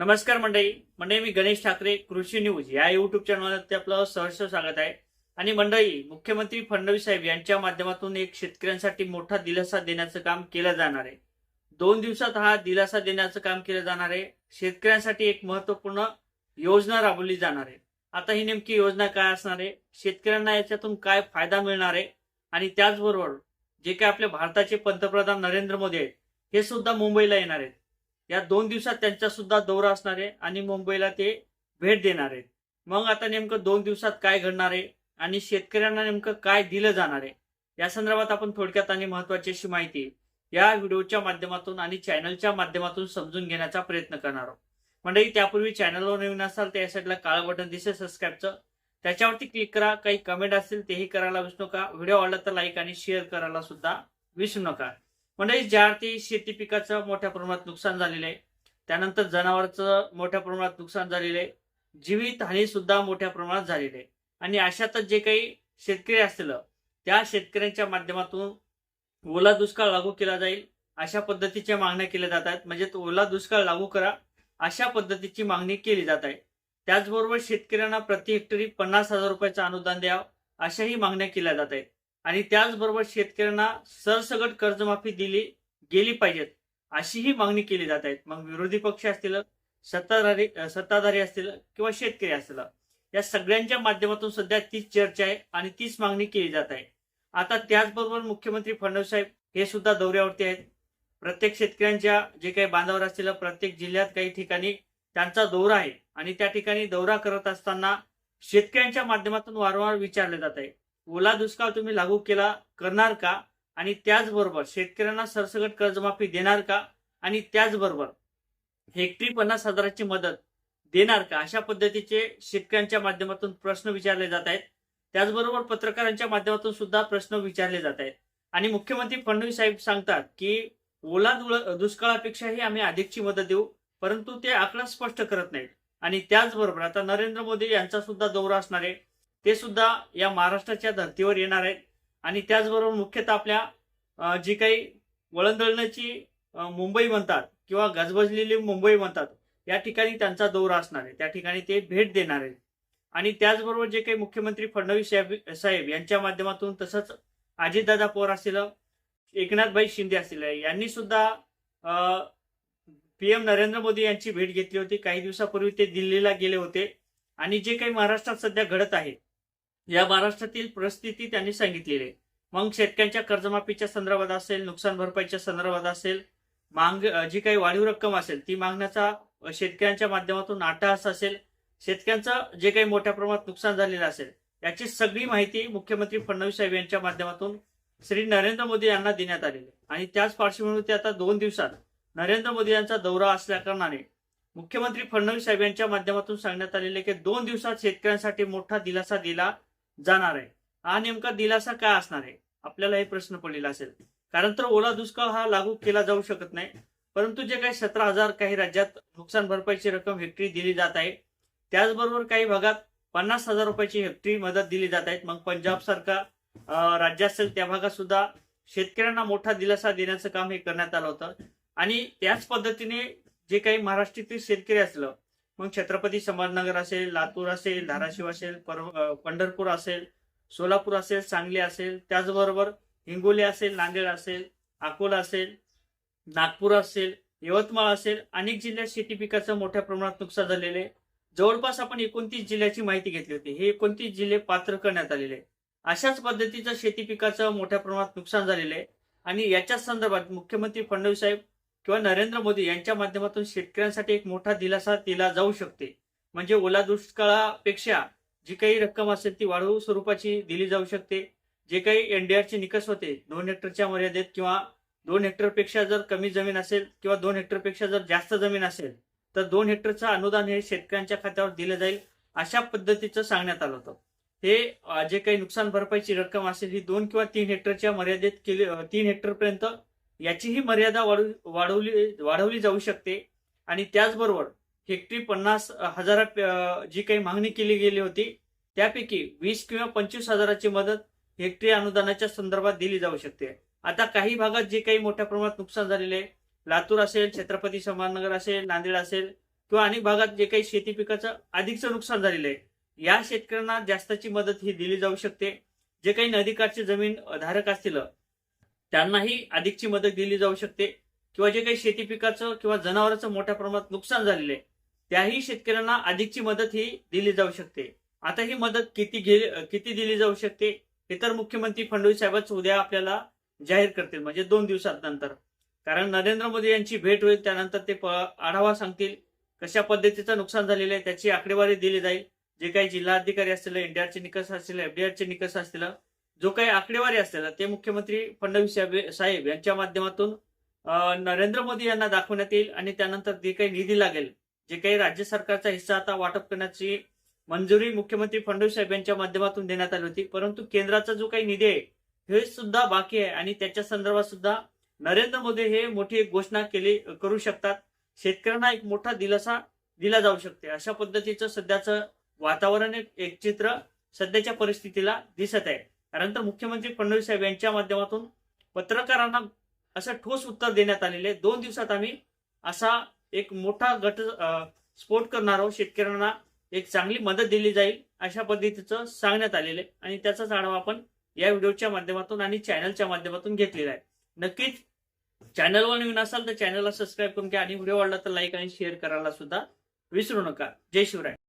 नमस्कार मंडळी. मंडळी मी गणेश ठाकरे कृषी न्यूज या युट्यूब चॅनलवरती आपलं सहर्ष स्वागत आहे. आणि मंडळी मुख्यमंत्री फडणवीस साहेब यांच्या माध्यमातून एक शेतकऱ्यांसाठी मोठा दिलासा देण्याचं काम केलं जाणार आहे. दोन दिवसात हा दिलासा देण्याचं काम केलं जाणार आहे. शेतकऱ्यांसाठी एक महत्त्वपूर्ण योजना राबवली जाणार आहे. आता ही नेमकी योजना काय असणार आहे? शेतकऱ्यांना याच्यातून काय फायदा मिळणार आहे? आणि त्याचबरोबर जे काय आपल्या भारताचे पंतप्रधान नरेंद्र मोदी आहेत हे सुद्धा मुंबईला येणार आहेत. या दोन दिवसात त्यांचा सुद्धा दौरा असणार आहे आणि मुंबईला ते भेट देणार आहेत. मग आता नेमकं दोन दिवसात काय घडणार आहे आणि शेतकऱ्यांना नेमकं काय दिलं जाणार आहे या संदर्भात आपण थोडक्यात आणि महत्वाची अशी माहिती या व्हिडिओच्या माध्यमातून आणि चॅनलच्या माध्यमातून समजून घेण्याचा प्रयत्न करणार आहोत. मंडळी त्यापूर्वी चॅनलवर नवीन असाल तर या साईडला काळं बटन दिसेल सबस्क्राईबचं त्याच्यावरती क्लिक करा काही कमेंट असतील तेही करायला विसरू नका. व्हिडिओ आवडला तर लाईक आणि शेअर करायला सुद्धा विसरू नका. म्हणजे मंडळी ज्या अर्थी शेती पिकाचं मोठ्या प्रमाणात नुकसान झालेलं आहे त्यानंतर जनावरचं मोठ्या प्रमाणात नुकसान झालेलं आहे जीवित हानी सुद्धा मोठ्या प्रमाणात झालेली आहे. आणि अशातच जे काही शेतकरी असतील त्या शेतकऱ्यांच्या माध्यमातून ओला दुष्काळ लागू केला जाईल अशा पद्धतीच्या मागण्या केल्या जात आहेत. म्हणजे ओला दुष्काळ लागू करा अशा पद्धतीची मागणी केली जात आहे. त्याचबरोबर शेतकऱ्यांना प्रति हेक्टरी पन्नास हजार रुपयाचं अनुदान द्यावं अशाही मागण्या केल्या जात आहेत. आणि त्याचबरोबर शेतकऱ्यांना सरसगट कर्जमाफी दिली गेली पाहिजेत अशीही मागणी केली जात आहेत. मग विरोधी पक्ष असतील सत्ताधारी सत्ताधारी असतील किंवा शेतकरी असतील या सगळ्यांच्या माध्यमातून सध्या तीच चर्चा आहे आणि तीच मागणी केली जात आहे. आता त्याचबरोबर मुख्यमंत्री फडणवीस साहेब हे सुद्धा दौऱ्यावरती आहेत. प्रत्येक शेतकऱ्यांच्या जे काही बांधावर असतील प्रत्येक जिल्ह्यात काही ठिकाणी त्यांचा दौरा आहे आणि त्या ठिकाणी दौरा करत असताना शेतकऱ्यांच्या माध्यमातून वारंवार विचारले जात आहे. ओला दुष्काळ तुम्ही लागू केला करणार का? आणि त्याचबरोबर शेतकऱ्यांना सरसकट कर्जमाफी देणार का? आणि त्याचबरोबर हेक्टरी पन्नास हजाराची मदत देणार का? अशा पद्धतीचे शेतकऱ्यांच्या माध्यमातून प्रश्न विचारले जात आहेत. त्याचबरोबर पत्रकारांच्या माध्यमातून सुद्धा प्रश्न विचारले जात आहेत. आणि मुख्यमंत्री फडणवीस साहेब सांगतात की ओला दुळ- दुष्काळापेक्षाही आम्ही अधिकची मदत देऊ परंतु ते आकडा स्पष्ट करत नाहीत. आणि त्याचबरोबर आता नरेंद्र मोदी यांचा सुद्धा दौरा असणार आहे. ते सुद्धा या महाराष्ट्राच्या धर्तीवर येणार आहेत. आणि त्याचबरोबर मुख्यतः आपल्या जी काही वळणदळणाची मुंबई म्हणतात किंवा गजबजलेली मुंबई म्हणतात या ठिकाणी त्यांचा दौरा असणार आहे. त्या ठिकाणी ते भेट देणार आहेत. आणि त्याचबरोबर जे काही मुख्यमंत्री फडणवीस साहेब साहेब यांच्या माध्यमातून तसंच अजितदादा पवार असतील एकनाथभाई शिंदे असतील यांनी सुद्धा पीएम नरेंद्र मोदी यांची भेट घेतली होती. काही दिवसापूर्वी ते दिल्लीला गेले होते. आणि जे काही महाराष्ट्रात सध्या घडत आहे या महाराष्ट्रातील परिस्थिती त्यांनी सांगितलेली आहे. मग शेतकऱ्यांच्या कर्जमाफीच्या संदर्भात असेल नुकसान भरपाईच्या संदर्भात असेल मांग जी काही वाढीव रक्कम असेल ती मागण्याचा शेतकऱ्यांच्या माध्यमातून आटास असेल शेतकऱ्यांचं जे काही मोठ्या प्रमाणात नुकसान झालेलं असेल याची सगळी माहिती मुख्यमंत्री फडणवीस साहेब यांच्या माध्यमातून श्री नरेंद्र मोदी यांना देण्यात आलेली आणि त्याच पार्श्वभूमीवरती आता दोन दिवसात नरेंद्र मोदी यांचा दौरा असल्याकारणाने मुख्यमंत्री फडणवीस साहेब यांच्या माध्यमातून सांगण्यात आलेले की दोन दिवसात शेतकऱ्यांसाठी मोठा दिलासा दिला जाणार आहे. हा नेमका दिलासा काय असणार आहे? आपल्याला हे प्रश्न पडलेला असेल. कारण तर ओला दुष्काळ हा लागू केला जाऊ शकत नाही. परंतु जे काही सतरा हजार काही राज्यात नुकसान भरपाईची रक्कम हेक्टरी दिली जात आहे. त्याचबरोबर काही भागात पन्नास हजार रुपयाची हेक्टरी मदत दिली जात आहेत मग पंजाब सारखा राज्य असेल त्या भागात सुद्धा शेतकऱ्यांना मोठा दिलासा देण्याचं काम हे करण्यात आलं होतं. आणि त्याच पद्धतीने जे काही महाराष्ट्रातील शेतकरी असलं मग छत्रपती संभाजीनगर असेल लातूर असेल धाराशिव असेल पर- पंढरपूर असेल सोलापूर असेल सांगली असेल त्याचबरोबर हिंगोली असेल नांदेड असेल अकोला असेल नागपूर असेल यवतमाळ असेल अनेक जिल्ह्यात शेती पिकाचं मोठ्या प्रमाणात नुकसान झालेले आहे. जवळपास आपण एकोणतीस जिल्ह्याची माहिती घेतली होती हे एकोणतीस जिल्हे पात्र करण्यात आलेले आहे. अशाच पद्धतीचं शेती पिकाचं मोठ्या प्रमाणात नुकसान झालेलं आहे आणि याच्याच संदर्भात मुख्यमंत्री फडणवीस साहेब किंवा नरेंद्र मोदी यांच्या माध्यमातून शेतकऱ्यांसाठी एक मोठा दिलासा दिला जाऊ शकते. म्हणजे ओला दुष्काळापेक्षा जी काही रक्कम असेल ती वाढवू स्वरूपाची दिली जाऊ शकते. जे काही एनडीआरचे निकष होते दोन हेक्टरच्या मर्यादेत किंवा दोन हेक्टरपेक्षा जर कमी जमीन असेल किंवा दोन हेक्टरपेक्षा जर जास्त जमीन असेल तर दोन हेक्टरचं अनुदान हे शेतकऱ्यांच्या खात्यावर दिलं जाईल अशा पद्धतीचं सांगण्यात आलं होतं. हे जे काही नुकसान भरपाईची रक्कम असेल ही दोन किंवा तीन हेक्टरच्या मर्यादेत केली तीन हेक्टरपर्यंत याचीही मर्यादा वाढव वाढवली वाढवली जाऊ शकते. आणि त्याचबरोबर हेक्टरी पन्नास हजारा जी काही मागणी केली गेली होती त्यापैकी वीस किंवा पंचवीस हजाराची मदत हेक्टरी अनुदानाच्या संदर्भात दिली जाऊ शकते. आता काही भागात जे काही मोठ्या प्रमाणात नुकसान झालेले आहे लातूर असेल छत्रपती संभाजीनगर असेल नांदेड असेल किंवा अनेक भागात जे काही शेती पिकाचं अधिकचं नुकसान झालेलं आहे या शेतकऱ्यांना जास्तची मदत ही दिली जाऊ शकते. जे काही नदीकाठचे जमीन धारक असतील त्यांनाही अधिकची मदत दिली जाऊ शकते. किंवा जे काही शेती पिकाचं किंवा जनावरांचं मोठ्या प्रमाणात नुकसान झालेलं आहे त्याही शेतकऱ्यांना अधिकची मदत ही दिली जाऊ शकते. आता ही मदत किती घे किती दिली जाऊ शकते हे तर मुख्यमंत्री फडणवीस साहेबच उद्या आपल्याला जाहीर करतील म्हणजे दोन दिवसात नंतर. कारण नरेंद्र मोदी यांची भेट होईल त्यानंतर ते प- आढावा सांगतील कशा पद्धतीचं नुकसान झालेलं आहे त्याची आकडेवारी दिली जाईल. जे काही जिल्हाधिकारी असतील एनडीआरचे निकष असतील एफडीआरचे निकष असतील जो काही आकडेवारी असतील ते मुख्यमंत्री फडणवीस साहेब- यांच्या माध्यमातून नरेंद्र मोदी यांना दाखवण्यात येईल आणि त्यानंतर जे काही निधी लागेल जे काही राज्य सरकारचा हिस्सा आता वाटप करण्याची मंजुरी मुख्यमंत्री फडणवीस साहेब यांच्या माध्यमातून देण्यात आली होती. परंतु केंद्राचा जो काही निधी आहे हे सुद्धा बाकी आहे आणि त्याच्या संदर्भात सुद्धा नरेंद्र मोदी हे मोठी एक घोषणा केली करू शकतात. शेतकऱ्यांना एक मोठा दिलासा दिला जाऊ शकते. अशा पद्धतीचं सध्याचं वातावरण एक चित्र सध्याच्या परिस्थितीला दिसत आहे. त्यानंतर मुख्यमंत्री फडणवीस साहेब यांच्या माध्यमातून पत्रकारांना असं ठोस उत्तर देण्यात आलेले दोन दिवसात आम्ही असा एक मोठा गट स्फोट करणार आहोत. शेतकऱ्यांना एक चांगली मदत दिली जाईल अशा पद्धतीचं सांगण्यात आलेले आणि त्याचाच आढावा आपण या व्हिडिओच्या माध्यमातून आणि चॅनलच्या माध्यमातून घेतलेला आहे. नक्कीच चॅनलवर नवीन असाल तर चॅनलला सबस्क्राईब करून घ्या आणि व्हिडिओ आवडला तर लाईक आणि शेअर करायला सुद्धा विसरू नका. जय शिवराय.